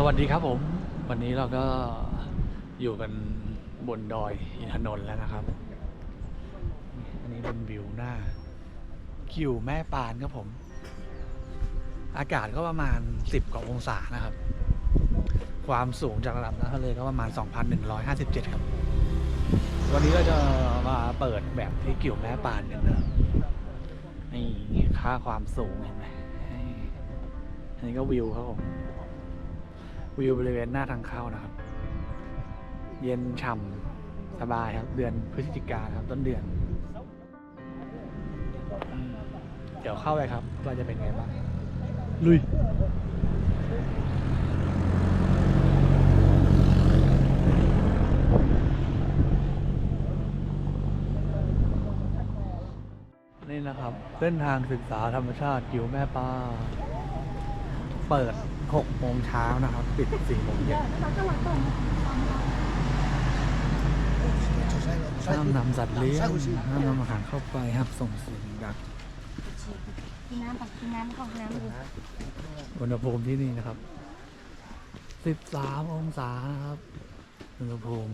สวัสดีครับผม วันนี้เราก็อยู่กันบนดอยอินทนนท์แล้วนะครับ อันนี้เป็นวิวหน้า กิวแม่ปานครับผม อากาศก็ประมาณ 10 กว่าองศานะครับ ความสูงจากระดับน้ำทะเลก็ประมาณ 2,157 ครับ วันนี้เราจะมาเปิดแบบที่กิวแม่ปานกันนะครับนี่ค่าความสูงเห็นไหมอันนี้ก็วิวครับผม วิวบริเวณหน้าทางเข้านะครับ เย็นฉ่ำสบายครับ เดือนพฤศจิกาครับ ต้นเดือน เดี๋ยวเข้าไปครับว่าจะเป็นไงบ้าง ลุยนี่นะครับ เส้นทางศึกษาธรรมชาติกิวแม่ป้า เปิด6โมงเช้านะครับ ปิด4โมงเย็นห้ามนำสัตว์เลี้ยงห้ามนำอาหารเข้าไปห้ามส่งเสียงดังกินน้ำก่อนกินน้ำก่อนน้ำดูอุณหภูมิที่นี่นะครับ 13 องศานะครับ อุณหภูมิ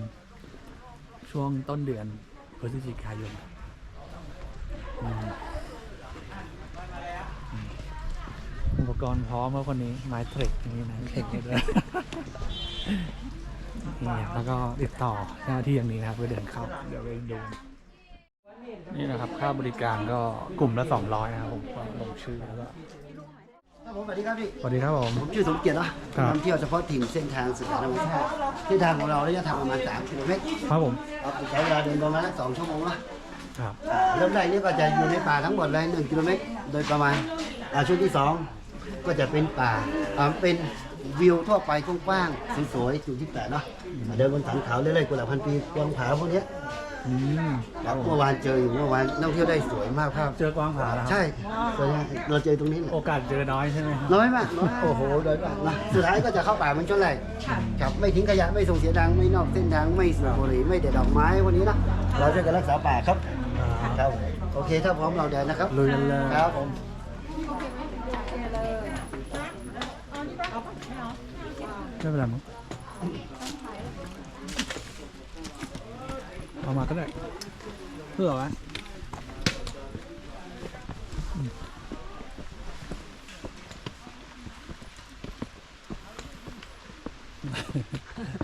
ช่วงต้นเดือนพฤศจิกายนอืมอืมอุป กรณ์พร้อมแล้วคนนี้ไม้เทรคนี่นะเทคนี่ด้วยนี่แล้วก็ติดต่อเจ้าหน้าที่อย่างนี้นะครับเพื่อเดินเข้าเดี๋ยวไปดูนี่นะครับค่าบริการก็กลุ่มละ200นะครับผมก็ลงชื่อแล้วก็ครับผมสวัสดีครับพี่สวัสดีครับผมผมชื่อสมเกียรตินะครับนำเที่ยวเฉพาะถิ่นเส้นทางศึกษาธรรมชาติเส้นทางของเราระยะทางประมาณ3กิโลเมตรครับผมครับใช้เวลาเดินประมาณสองชั่วโมงนะครับอ่าเริ่มแรกนี่ก็จะอยู่ในป่าทั้งหมดเลย1กิโลเมตรโดยประมาณอ่าช่วงที่ 2 ก็จะเป็นป่าอ่าเป็นวิวทั่วไปกว้างๆสวยๆจุดที่แปดเนาะอ่าเดินบนสันเขาเรื่อยๆกุหลาบพันปีกวางผาพวกเนี้ยอืมครับเมื่อวานเจออยู่เมื่อวานนักท่องเที่ยวได้สวยมากภาพเจอกวางผาแล้วครับใช่สวยมากเราเจอตรงนี้แหละ โอกาสเจอน้อยใช่ไหมครับ น้อยมากน้อยโอ้โหน้อยมากนะสุดท้ายก็จะเข้าป่ามันช่วงแรกครับไม่ทิ้งขยะไม่ส่งเสียงดังไม่นอกเส้นทางไม่สูบบุหรี่ไม่เด็ดดอกไม้วันนี้นะเราช่วยกันรักษาป่าครับครับ โอเคถ้าพร้อมเราเดินนะครับลุยกันเลย ครับผม ไม่เป็นไรมั้งเอามาก็ได้เพื่อไว้อืม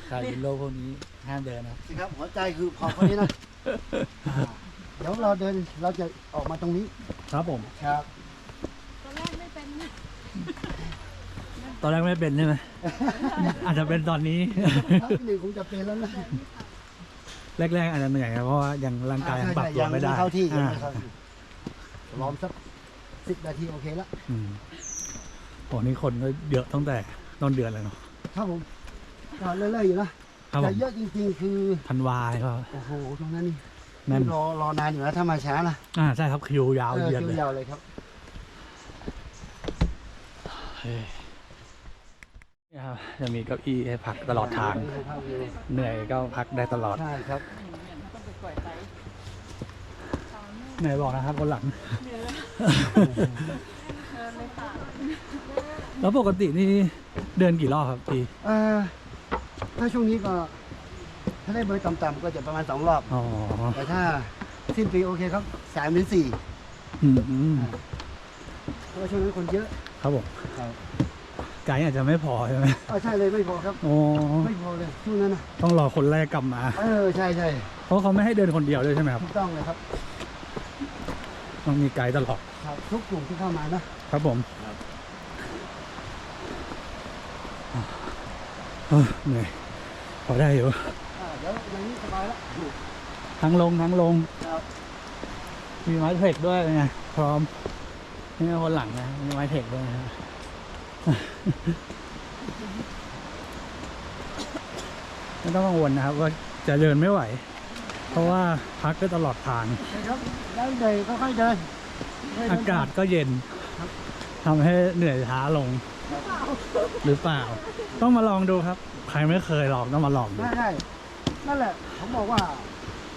คาร์ดิโลพวกนี้ห้ามเดินนะครับหัวใจคือพอคนนี้นะอ่าเดี๋ยวเราเดินเราจะออกมาตรงนี้ ครับผม ครับ ตอนแรกไม่เป็น ตอนแรกไม่เป็นใช่ไหม อาจจะเป็นตอนนี้หนึ่งคงจะเป็นแล้วนะแรกๆอาจจะเหนื่อยครับเพราะว่ายังร่างกายยังปรับตัวไม่ได้เข้าที่ยังอ่าไม่เข้าที่ล้อมสักสิบนาทีโอเคแล้วอืมโอ้นี่คนก็เยอะตั้งแต่ต้นเดือนเลยเนาะครับผมก็เรื่อยๆอยู่นะครับผแต่มเยอะจริงๆ คือธันวาเลยครับโอ้โหตรงนั้นนี่แน่นรอรอนานอยู่นะถ้ามาช้านะอ่าใช่ครับคิวยาวเออเหยียดคิเลวยยาวเลยครับ เฮ้ยเนี่ยครับ จะมีเก้าอี้ให้พักตลอดทาง เหนื่อยก็พักได้ตลอด ใช่ครับเหนื่อยบอกนะครับคนหลัง แล้วปกตินี่เดินกี่รอบครับพี่ เอ่อถ้าช่วงนี้ก็ ถ้าได้เบอร์ต่ำๆก็จะประมาณสองรอบ อ๋อแต่ถ้าสิ้นปีโอเคครับสามถึงสี่อืมอืมเพราะว่าช่วงนั้นคนเยอะครับผมครับ ไกด์อาจจะไม่พอใช่ไหมเออใช่เลยไม่พอครับ โอ้ไม่พอเลยช่วงนั้นนะต้องรอคนแรกกลับมา เออใช่ใช่เพราะเขาไม่ให้เดินคนเดียวด้วยใช่ไหมครับถูกต้องเลยครับ ต้องมีไกด์ตลอดครับทุกกลุ่มที่เข้ามานะครับผมเออเหนื่อยพอได้อยู่อ่าเดี๋ยวอย่างนี้สบายแล้วทั้งลงทั้งลงครับมีไม้เทคด้วยไงพร้อมนี่คนหลังนะมีไม้เทคด้วยนะ ไม่ต้องกังวลนะครับ ว่าจะเดินไม่ไหว เพราะว่าพักได้ตลอดทางครับแล้วเดินค่อยๆเดินค่อยๆเดิน อากาศก็เย็นทำให้เหนื่อยช้าลง หรือเปล่า ต้องมาลองดูครับ ใครไม่เคยลองต้องมาลองดูได้ได้นั่นแหละผมบอกว่า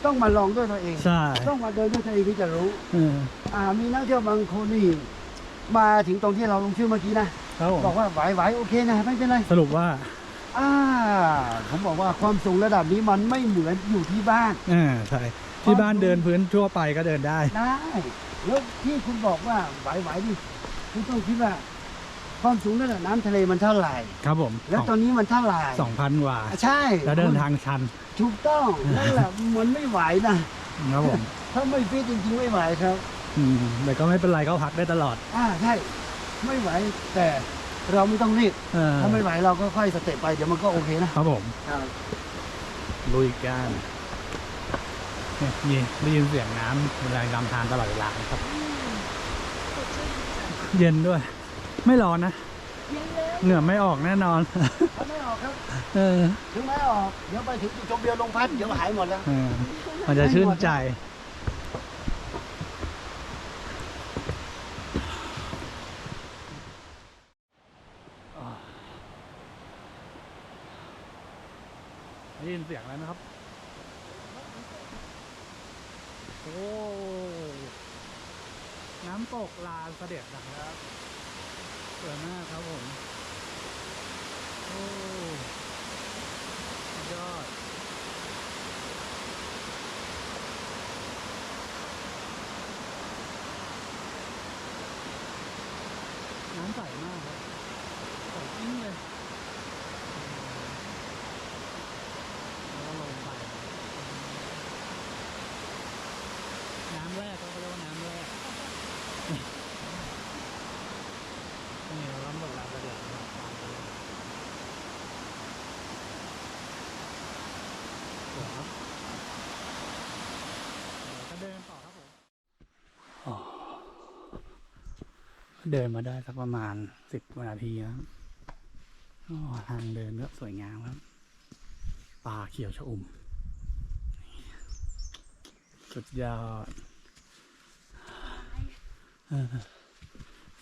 ต้องมาลองด้วยตัวเอง ใช่ ต้องมาเดินด้วยตัวเองที่จะรู้เอออ่ามีนักเที่ยวบางคนนี่มาถึงตรงที่เราลงชื่อเมื่อกี้นะ ครับผมบอกว่าไหวไหวโอเคนะไม่เป็นไรสรุปว่าอ่าผมบอกว่าความสูงระดับนี้มันไม่เหมือนอยู่ที่บ้านอ่าใช่ที่บ้านเดินพื้นทั่วไปก็เดินได้ได้แล้วที่คุณบอกว่าไหวไหวดิคุณต้องคิดว่าความสูงระดับน้ำทะเลมันเท่าไหร่ ครับผม แล้วตอนนี้มันเท่าไหร่สองพันกว่า ใช่ แล้วเดินทางชัน ถูกต้องนั่นแหละมันไม่ไหวนะครับผม ถ้าไม่ฟิตจริงๆไม่ไหวครับ อืม แต่ก็ไม่เป็นไรก็พักได้ตลอด อ่า ใช่ ไม่ไหวแต่เราไม่ต้องรีบเออถ้าไม่ไหวเราก็ค่อยสเต็ปไปเดี๋ยวมันก็โอเคนะ ครับผม ลุยกันเนี่ยนี่ได้ยินเสียงน้ำเวลาลำธารตลอดเวลาครับ เย็นด้วย ไม่ร้อนนะ เย็นเลยเหงื่อไม่ออกแน่นอน ถ้าไม่ออกครับ เออ ถึงไม่ออก เดี๋ยวไปถึงจุดชมวิวลงพัดเดี๋ยวหายหมดแล้ว เออมันจะชื่นใจ ได้ยินเสียงแล้วนะครับ โอ้ น้ำตกลานเสด็จนะครับสวยมากครับผม โอ้ยอดน้ำใสมากครับใสจริงเลยแล้วก็ลงไป น้ำแรกก็เรียกว่าน้ำแรก นี่เราต้องหมดแล้วก็เดี๋ยวเราตามไปเลยเดี๋ยวครับเดี๋ยวก็เดินต่อครับผมอ๋อ เดินมาได้สักประมาณสิบนาทีครับทางเดินก็สวยงามครับป่าเขียวชอุ่ม สุดยอด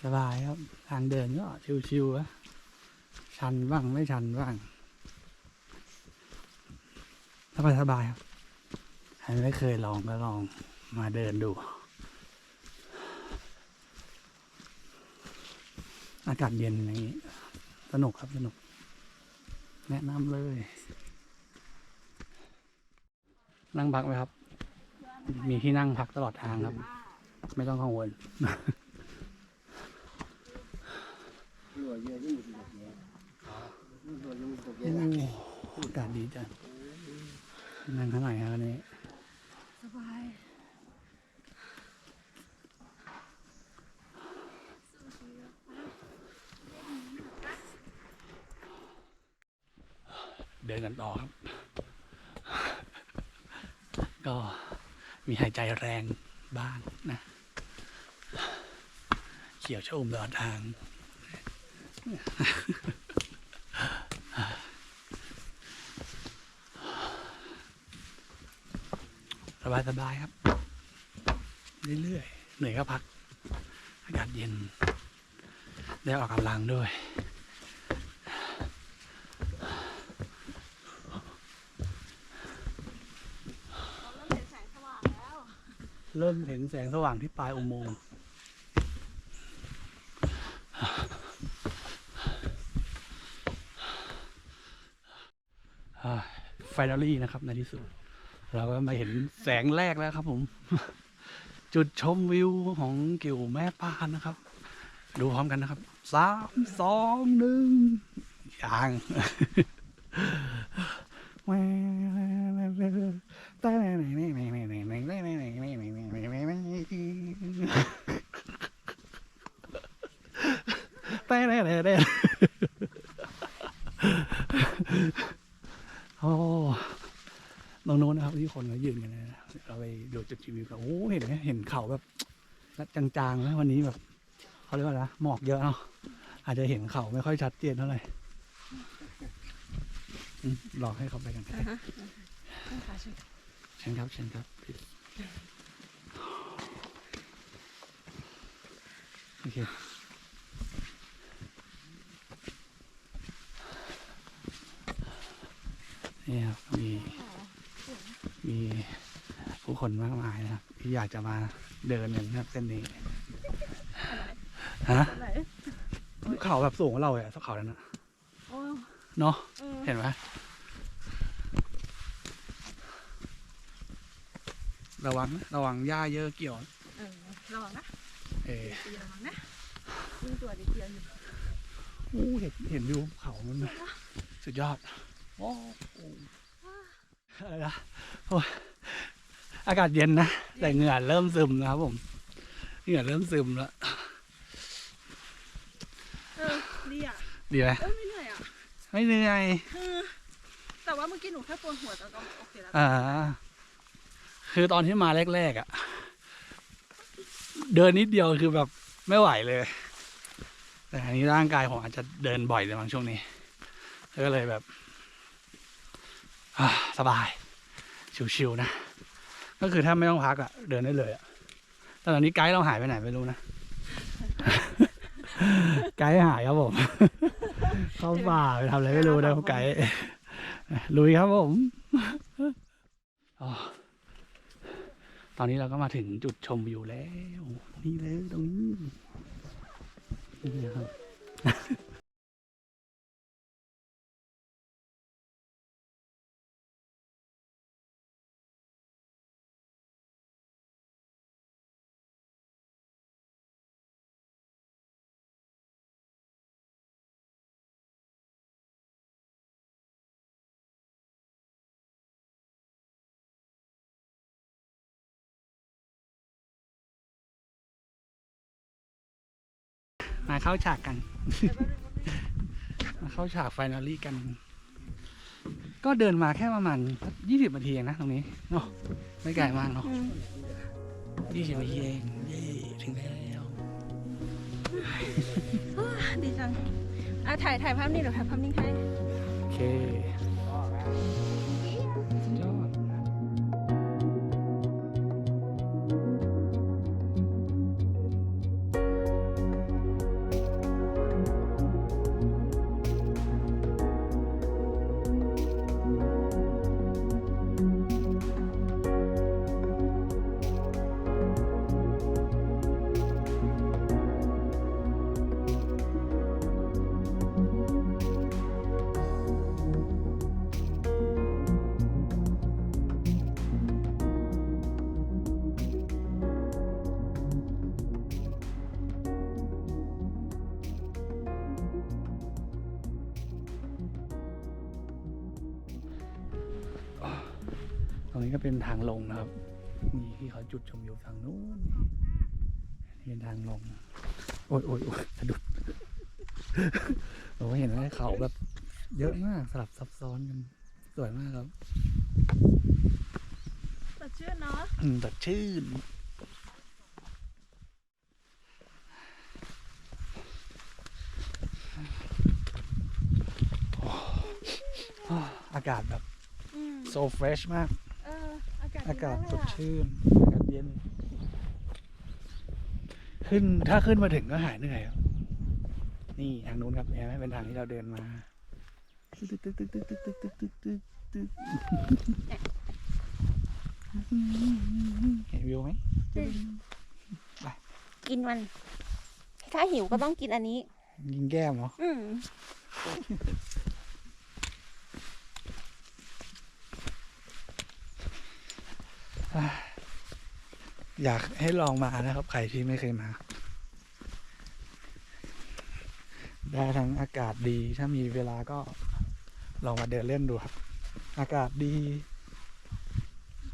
สบายครับ ทางเดินก็ชิวๆอะชันบ้างไม่ชันบ้างสบายสบายครับใครไม่เคยลองก็ลองมาเดินดู อากาศเย็นอย่างนี้ สนุกครับสนุก แนะนำเลย นั่งพักไหมครับ มีที่นั่งพักตลอดทางครับ ไม่ต้องกังวลอากาศดีจังนั่งเท่าไหร่ครับวันนี้ สบาย เดินกันต่อครับ ก็มีหายใจแรงบ้างนะ เขียวชอุ่มตลอดทาง สบายสบายครับ เรื่อยๆ เหนื่อยก็พัก อากาศเย็น ได้ออกกำลังด้วย เริ่มเห็นแสงสว่างที่ปลายอุโมงค์ไฟนอลี่นะครับในที่สุด เราก็มาเห็นแสงแรกแล้วครับผม จุดชมวิวของกิ่วแม่ปานนะครับ ดูพร้อมกันนะครับสามสองหนึ่งยังแต่แต่แต่แต่ โอ้ตรงโน้นนะครับที่คนเขายืนกันนะเราไปดูจุดชมวิวกันโอ้เห็นไหมเห็นเขาแบบจางๆแล้ววันนี้แบบเขาเรียกว่าอะไรนะหมอกเยอะเนาะอาจจะเห็นเขาไม่ค่อยชัดเจนเท่าไหร่อืมรอให้เขาไปกันก็ได้ค่ะช่วย เชิญครับเชิญครับ please โอเคนี่ครับมีมีผู้คนมากมายนะครับที่อยากจะมาเดินกันนะครับเส้นนี้ฮะไหนเขาแบบสูงกว่าเราเลยอะสักเขานั้นนะโอ้เนาะเออเห็นไหม ระวังนะระวังหญ้าเยอะเกี่ยว เออระวังนะเออตีระวังนะยิงตัวดิเดียวอยู่อู้เห็นเห็นวิวเขามันไหมสุดยอดโอ้โหอะไรนะโอ้ยอากาศเย็นนะ แต่เหงื่อเริ่มซึมนะครับผมเหงื่อเริ่มซึมแล้วเออดีอะดีไหมเออไม่เหนื่อยอะไม่เหนื่อย เออแต่ว่าเมื่อกี้หนูแค่ปวดหัวแต่ก็โอเคแล้ว อ่า คือตอนที่มาแรกๆอะ่ะ เดินนิดเดียวคือแบบไม่ไหวเลย แต่อันนี้ร่างกายผมอาจจะเดินบ่อยเลยบางช่วงนี้ ก็เลยแบบสบาย ชิวๆนะ ก็คือถ้าไม่ต้องพักอะ่ะ เดินได้เลยอะ่ะแต่ตอนนี้ไกด์เราหายไปไหนไม่รู้นะ ไกด์หายครับผม เข้าป่าไปทำอะไรไม่รู้นะครับไกด์ลุยครับผม อ๋อ ตอนนี้เราก็มาถึงจุดชมวิวแล้ว นี่เลยตรงนี้นี่ครับ มาเข้าฉากกัน มาเข้าฉากไฟนอลลี่กัน ก็เดินมาแค่ประมาณยี่สิบนาทีเองนะตรงนี้เนาะไม่ไกลมากเนาะอืมยี่สิบนาทีเองเย้ถึงแล้วดีจังอะถ่ายถ่ายภาพนิ่งเดี๋ยวถ่ายภาพนิ่งให้โอเค ทางลงนะครับนี่ที่เขาจุดชมวิวทางนู้นนี่เป็นทางลง โอ้ยโอ้ยโอ้ยสะดุดโอ้ยเห็นไหมเขาแบบ เยอะมากสลับซับซ้อนกันสวยมากครับสดชื่นเนาะอืมสดชื่นโอ้อากาศแบบอืม so fresh มากเอออากาศอากาศดีมสเลยดอะชื่น อากาศเย็น ขึ้นถ้าขึ้นมาถึงก็หายเหนื่อยครับ นี่ทางนู้นครับเห็นไหมเป็นทางที่เราเดินมาตึ๊กตึ๊กตึ๊กตึ๊กตึ๊กตึ๊กตึ๊กตึ๊กตึ๊กตึ๊กเห็นวิวไหมกินมัน ถ้าหิวก็ต้องกินอันนี้ ยิงแก้มเหรอ อืม อยากให้ลองมานะครับ ใครที่ไม่เคยมา ได้ทั้งอากาศดี ถ้ามีเวลาก็ลองมาเดินเล่นดูครับ อากาศดี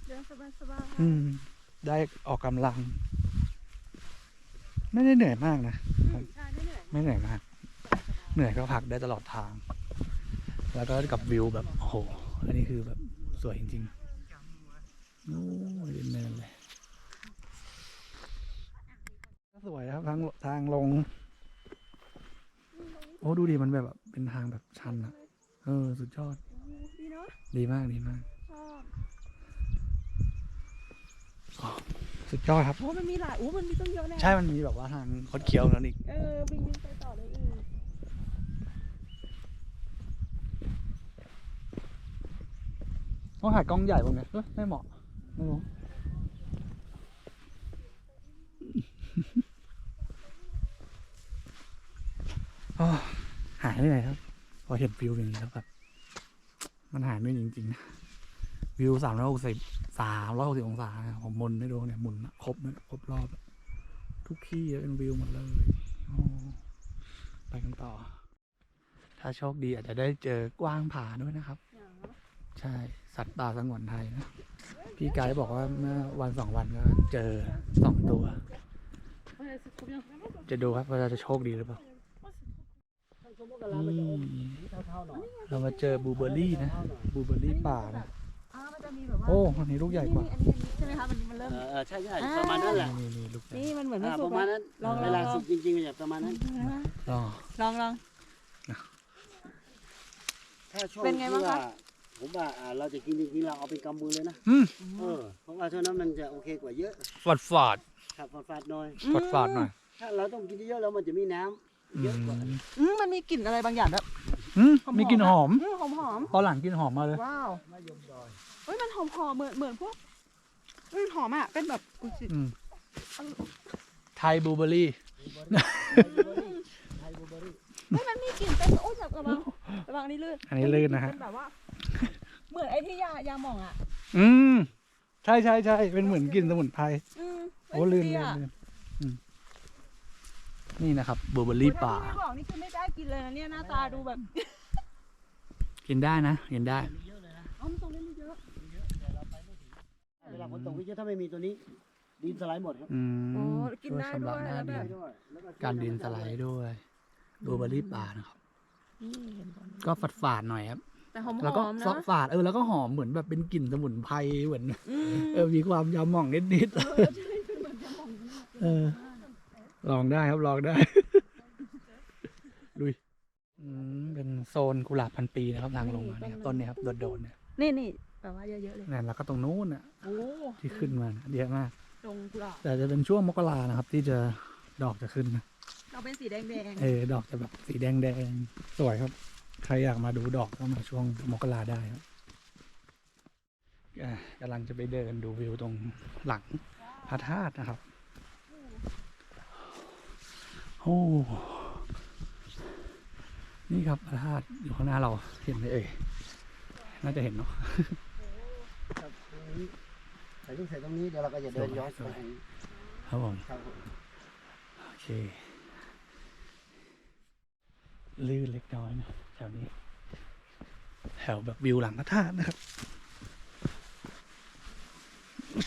เดินสบายสบายอืม ได้ออกกำลัง ไม่ได้เหนื่อยมากนะใช่ไม่เหนื่อยไม่เหนื่อยมาก เหนื่อยก็พักได้ตลอดทาง แล้วก็กับวิวแบบโอ้โห อันนี้คือแบบสวยจริง ๆ โอ้ยเนินเลยก็สวยนะครับทางทางลง โอ้ดูดิมันแบบเป็นทางแบบชันอะเออ สุดยอด ดีเนาะดีมากดีมากชอบสุดยอดครับ โอ้มันมีหลายอู้มันมีต้องเยอะแน่ใช่มันมีแบบว่าทางคดเคี้ยวนั่นอีกเออบินบินไปต่อเลยอีกต้องหากล้องใหญ่บ้างไงเอ้ยไม่เหมาะไม่รู้โอ้ หายเหนื่อยครับ พอเห็นวิวอย่างนี้แล้วแบบมันหายเหนื่อยจริงๆนะวิวสามร้อยหกสิบสามร้อยหกสิบองศาอะผมหมุนให้ดูเนี่ยหมุนอะครบเนี่ยครบรอบอะทุกที่เป็นวิวหมดเลยโอ้ไปกันต่อ ถ้าโชคดีอาจจะได้เจอกวางผาด้วยนะครับ ใช่ สัตว์ป่าสงวนไทยนะ พี่ไกด์บอกว่าเมื่อวันสองวันก็เจอสองตัว จะดูครับว่าเราจะโชคดีหรือเปล่านี่เรามาเจอบลูเบอร์รี่นะบลูเบอร์รี่ป่านะอ่ามันจะมีแบบว่าโอ้อันนี้ลูกใหญ่กว่านี่อันนี้ใช่ไหมคะมันมันเริ่มเออใช่ใช่ประมาณนั้นแหละนี่นี่ลูกใหญ่นี่มันเหมือนไม่อ่าสุปกระมาณนั้นลองเวลาสุกจริงๆจะประมาณนั้นอ๋อลองลองถ้าช่วงเป็นไงบ้างที่คะว่า ผมว่าอ่าเราจะกินจริงๆเราเอาเป็นกำมือเลยนะอืมเออเพราะว่าเท่านั้นมันจะโอเคกว่าเยอะฝาดฝาดครับฟาดๆหน่อย ฝาดฝาดหน่อยถ้าเราต้องกินเยอะๆแล้วมันจะมีน้ำอืเยอะกว่ามอืมมันมีกลิ่นอะไรบางอย่างแบบอืมมีกลิ่นหอมหอมหอมตอนหลังกลิ่นหอมมาเลย ๆว้าวเฮ้ยมันหอมหอมเหมือนเหมือนพวกอืมหอมอะเป็นแบบอุ๊ยสิอืมไทยบลูเบอร์รี่เฮ้ยมันมีกลิ่นเป็นโอ้ยจับระวังระวังนี่ลื่นอันนี้ลื่นนะฮะ เป็นแบบว่า เหมือนไอ้ที่ยายาหม่องอะ อืม ใช่ใช่ใช่เป็นเหมือนกลิ่นสมุนไพรอืมโอ้ลื่นดีลื่นอะลื่นอืมนี่นะครับบลูเบอร์รี่ป่าโอ้ยถ้พี่ไม่บอกนี่คือไม่ได้กินเลยนะเนี่ยหน้าตาดูแบบกินได้นะกินได้เอ้ามันตรงนี้มีเยอะเวลาฝนตกเยอะๆถ้าไม่มีตัวนี้ ดินสไลด์หมดครับอืมโอ้กินได้ช่ชำด้ระวยหน้าแล้วดิแบบนการดินสไลด์ด้วยบลูเบอร์รี่ป่านะครับนี่เห็นก่อนก็ฝาดฝาดๆหน่อยครับ แต่หอมแล้วก็ๆนะฝาดฝาดๆเออแล้วก็หอมเหมือนแบบเป็นกลิ่นสมุนไพรเหมือนอืมเออมีความยำหม่องนิดๆเออลองได้ครับลองได้ ลุยอืมเป็นโซนกุหลาบพันปีนะครับทางลงมาเนี่ยครับต้นเนี้ยครับโดดๆเนี่ยนี่นี่แปลว่าเยอะๆเลยนั่นแล้วก็ตรงนู้นอะโอ้ที่ขึ้นมาน่ะเยอะมากตรงกุหลาบแต่จะเป็นช่วงมกรานะครับ ที่จะดอกจะขึ้นนะเราเป็นสีแดงเออดอกจะแบบสีแดงแดงๆสวยครับ ใครอยากมาดูดอกก็มาช่วงมกราได้ครับอะกำลังจะไปเดินดูวิวตรงหลังพระธาตุนะครับ โอ้ นี่ครับพระธาตุอยู่ข้างหน้าเราเห็นไหมเอ่ย น่าจะเห็นเนาะครับตรงนี้ใส่ที่ใส่ตรงนี้เดี๋ยวเราก็จะเดินย้อนไปทางนี้ครับผมครับผมโอเค ลื่นเล็กน้อยนะ แถวนี้ แถวแบบวิวหลังพระธาตุนะครับ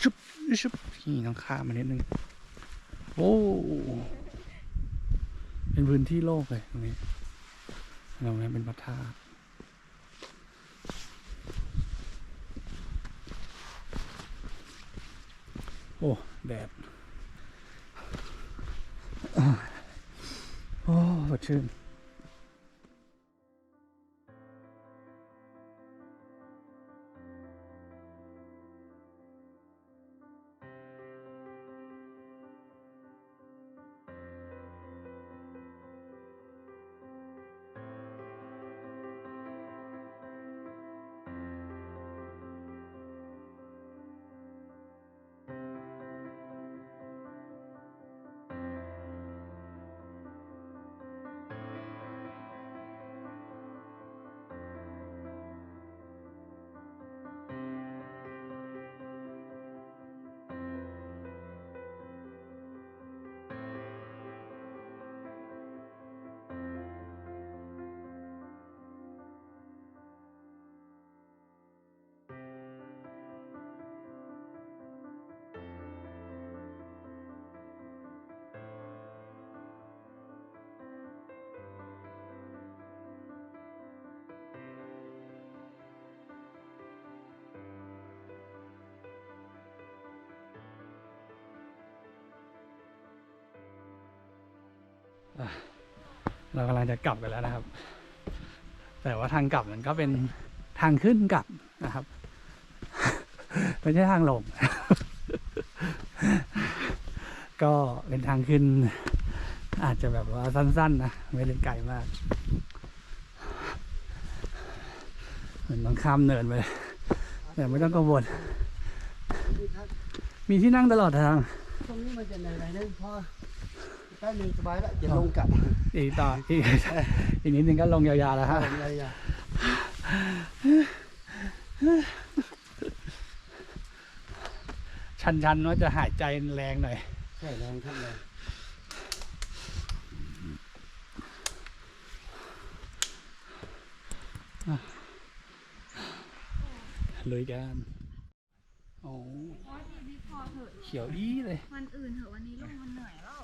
ชุบชุบนี่ต้องข้ามมานิดนึงโอ้เป็นพื้นที่โล่งเลยตรงนี้ตรงนี้เป็นพระธาตุโอ้แดดโอ้สดชื่น เรากำลังจะกลับกันแล้วนะครับ แต่ว่าทางกลับมันก็เป็นทางขึ้นกลับนะครับไม่ใช่ทางลง ก็เป็นทางขึ้น อาจจะแบบว่าสั้น ๆ นะ ไม่ได้ไกลมากเหมือนต้องข้ามเนินไปแต่ไม่ต้องกังวลนี่ครับมีที่นั่งตลอดทาง ตรงนี้มันจะเหนื่อยหน่อยนึงเพราะแป๊บนึงสบายแล้วจะลงกลับอีกต่ออีกอีกนิดนึงก็ลงยาวๆแล้วครัฮะบผมเลยอะชันๆว่าจะหายใจแรงหน่อยใช่แรงครับแรงลุยกันโอ้เขียวอี้เลย วันอื่นเถอะวันนี้ลูกมันเหนื่อยแล้ว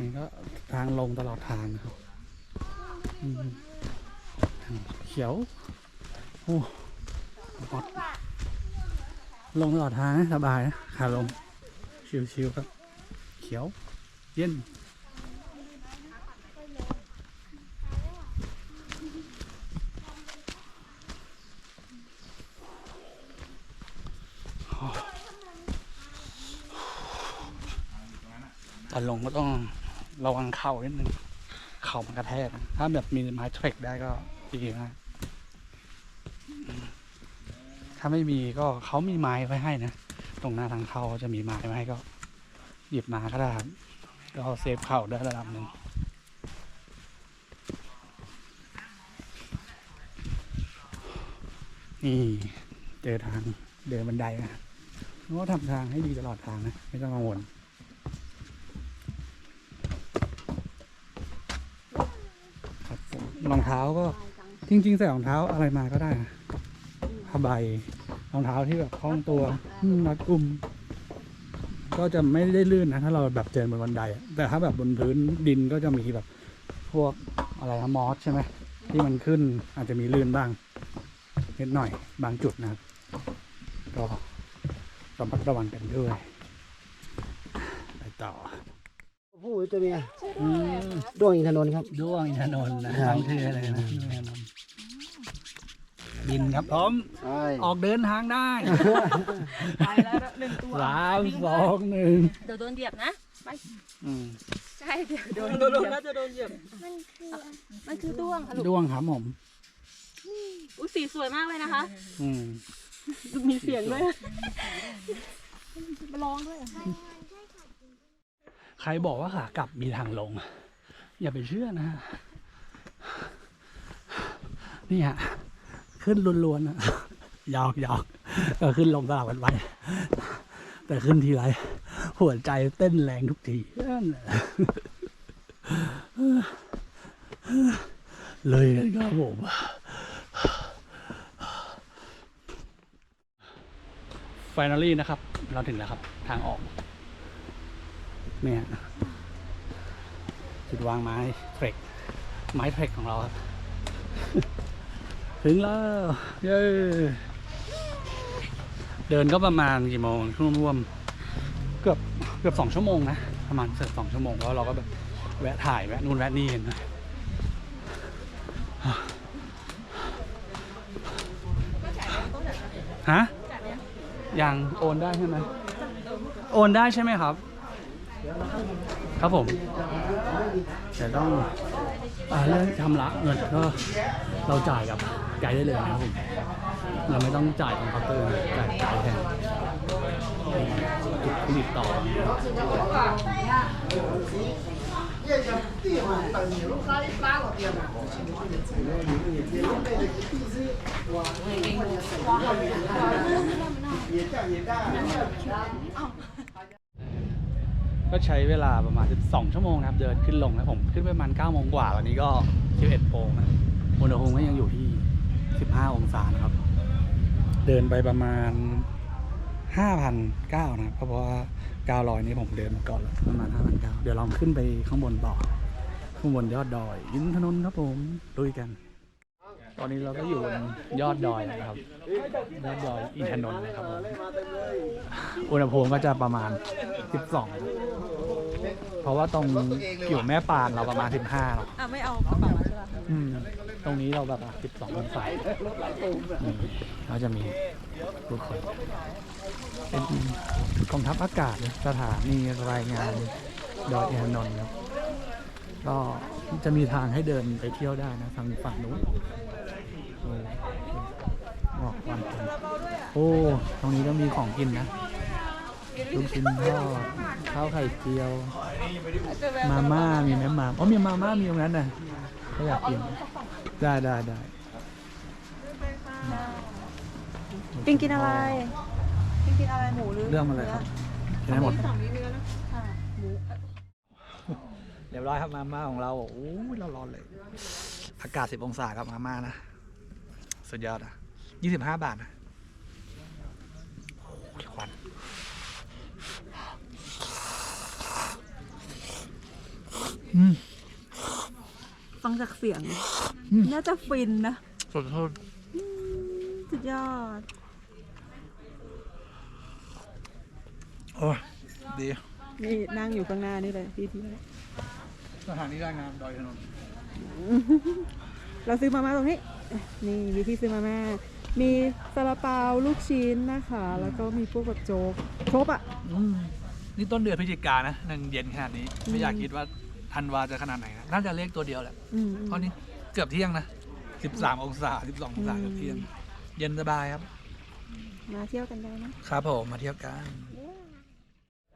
นี่ก็ทางลงตลอดทางนะครับเขียว โอ้ฮอตลงตลอดทางนะสบายนะขาลง ชิวๆครับ เขียว เย็นตอนลงก็ต้อง ระวังเข่านิดนึง เข่ามันกระแทก ถ้าแบบมีไม้เทรคได้ก็ดีมากถ้าไม่มีก็เขามีไม้ไว้ให้นะ ตรงหน้าทางเข้าจะมีไม้ไว้ให้ก็ หยิบมาก็ได้ครับก็เซฟเข่าได้ระดับหนึ่งนี่เจอทางเดินบันไดนะก็ทำทางให้ดีตลอดทางนะ ไม่ต้องกังวล ครับผม รองเท้าก็จริง ๆ ใส่รองเท้าอะไรมาก็ได้นะผ้าใบรองเท้าที่แบบคล้องตัวรัดกุม ก็จะไม่ได้ลื่นนะ ถ้าเราแบบเดินบนบันไดอะแต่ถ้าแบบบนพื้นดินก็จะมีแบบพวกอะไรนะมอสใช่ไหมที่มันขึ้นอาจจะมีลื่นบ้างนิดหน่อยบางจุดนะครับก็ระมัดระวังกันด้วยไปต่อ ผู้ ตัวเมียอืมด้วงอินทนนท์ครับ ด้วงอินทนนท์นะครับตั้งชื่อเลยนะด้วงอินทนนท์บินครับพร้อม ใช่ออกเดินทางได้ไปแล้วหนึ่งตัวสามสองหนึ่งเดี๋ยวโดนเหยียบนะอืมใช่เดี๋ยวโดนโดนน่าจะโดนเหยียบมันคือด้วงค่ะลูกด้วงครับผมอุ้ยสีสวยมากเลยนะคะ อืมมีเสียงด้วยร้องด้วย ใครบอกว่าขากลับมีทางลง อย่าไปเชื่อนะฮะนี่ฮะขึ้นล้วนๆนะยอกยอกก็ขึ้นลงสลับกันไปแต่ขึ้นทีไรหัวใจเต้นแรงทุกทีเลยกันครับผมฟ i น a ลี่นะครับ เราถึงแล้วครับ ทางออก เนี่ยจุดวางไม้เทรคไม้เทรคของเราครับ ถึงแล้ว เย้เดินก็ประมาณกี่โมงช่วงร่วมๆเกือบเกือบสองชั่วโมงนะ ประมาณเกือบสองชั่วโมงแล้วเราก็แบบแวะถ่ายแวะนู่นแวะนี่เห็นไหมฮะยังโอนได้ใช่ไหมโอนได้ใช่ไหมครับ ครับผมแต่ต้องเรื่องชำระเงินก็เราจ่ายกับไกด์ได้เลยนะครับผมเราไม่ต้องจ่ายตรงเคาน์เตอร์จ่ายไกด์แทนจุดที่ติดต่อ ก็ใช้เวลาประมาณ 12 ชั่วโมงนะครับ เดินขึ้นลงนะผมขึ้นไปประมาณ9โมงกว่า วันนี้ก็ 11โมงนะอุณหภูมิก็ยังอยู่ที่ 15 องศานะครับ เดินไปประมาณ5,900นะครับ เพราะว่า900นี้ผมเดินมาก่อนแล้วประมาณ5,900เดี๋ยวลองขึ้นไปข้างบนต่อ ข้างบนยอดดอยอินทนนครับผมลุยกัน ตอนนี้เราก็อยู่บนยอดดอยนะครับ ยอดดอยอินทนนท์นะครับผมอุณหภูมิก็จะประมาณ 12 เพราะว่าตรงกิ่วแม่ปานเราประมาณ 15เนาะอะไม่เอากระเป๋ามาใช่ไหมอืมตรงนี้เราแบบ12องศานี่เราจะมีทุกคนเป็นกองทัพอากาศนะสถานีรายงานดอยอินทนนท์ครับก็จะมีทางให้เดินไปเที่ยวได้นะทางฝั่งนู้น โอ้บอกวันคนโอ้ตรงนี้ก็มีของกินนะลูกชิ้นทอดข้าวไข่เจียว มาม่ามีไหมมาอ๋อมีมาม่ามีตรงนั้นนะเขาอยากกินได้ได้ได้ปิงกินอะไรปิงกินอะไรหมูหรือเรื่องอะไรครับกินได้หมดฝั่งนี้เนื้อนะค่ะหมูเรียบร้อยครับมาม่าของเราโอ้ยร้อนๆเลย อากาศสิบองศาครับมาม่านะ สุดยอดอะยี่สิบห้าบาทนะโอ้ยควันอืมฟังจากเสียงอืมน่าจะฟินนะสุดยอดสุดยอด โอ้ยดี นี่นั่งอยู่ข้างหน้านี่เลยพี่ที่สถานที่ได้งามดอยถนน เราซื้อมาม่าตรงนี้ นี่วิธีซื้อมาม่ามีซาลาเปาลูกชิ้นนะคะ แล้วก็มีพวกแบบโจ๊กครบอะอืมนี่ต้นเดือนพฤศจิกายนนะยังเย็นขนาดนี้ ไม่อยากอืมคิดว่าธันวาจะขนาดไหนนะน่าจะเลขตัวเดียวแหละอืมเพราะนี่เกือบเที่ยงนะสิบสามองศาสิบสององศาอืมเกือบเที่ยง เย็นสบายครับ มาเที่ยวกันได้นะครับผมมาเที่ยวกัน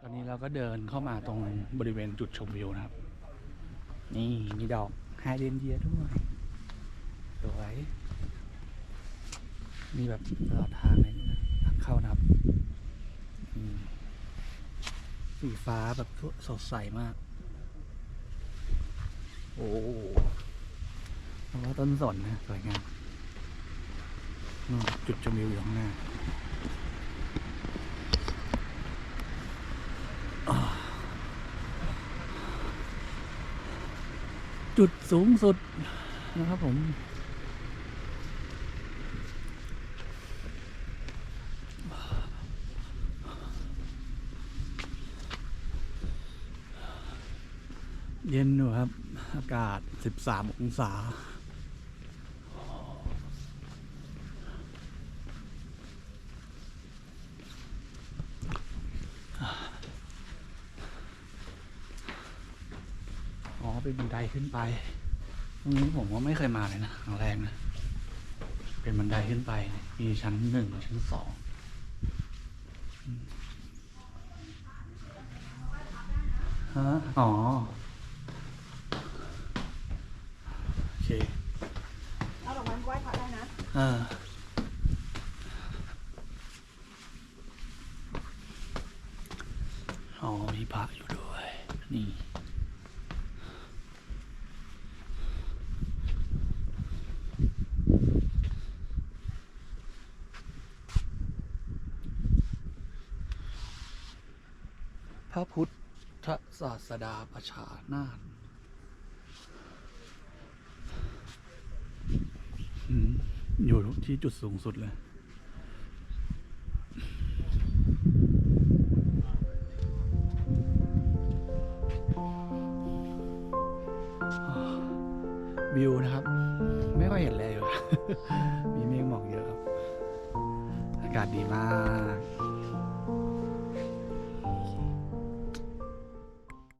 ตอนนี้เราก็เดินเข้ามาตรงบริเวณจุดชมวิวนะครับ นี่มีดอกไฮเดรนเยียด้วยส วย มีแบบตลอดทางเลยทางเข้านะครับสีฟ้าแบบสดใสมาก โอ้แล้วก็ต้นสนนะ สวยงามจุดชมวิวอยู่ข้างหน้าจุดสูงสุดนะครับผม เย็นอยู่ ครับ อากาศ 13 องศา อ๋อเป็นบันไดขึ้นไป ตรงนี้ผมก็ไม่เคยมาเลยนะครั้งแรกนะ เป็นบันไดขึ้นไป มีชั้นหนึ่งชั้นสองอืมฮะอ๋อ โอเค เอาดอกไม้ไหว้พระได้นะ อ๋อมีพระอยู่ด้วย นี่ พระพุทธศาสดาประชานาถอืม ที่จุดสูงสุดเลย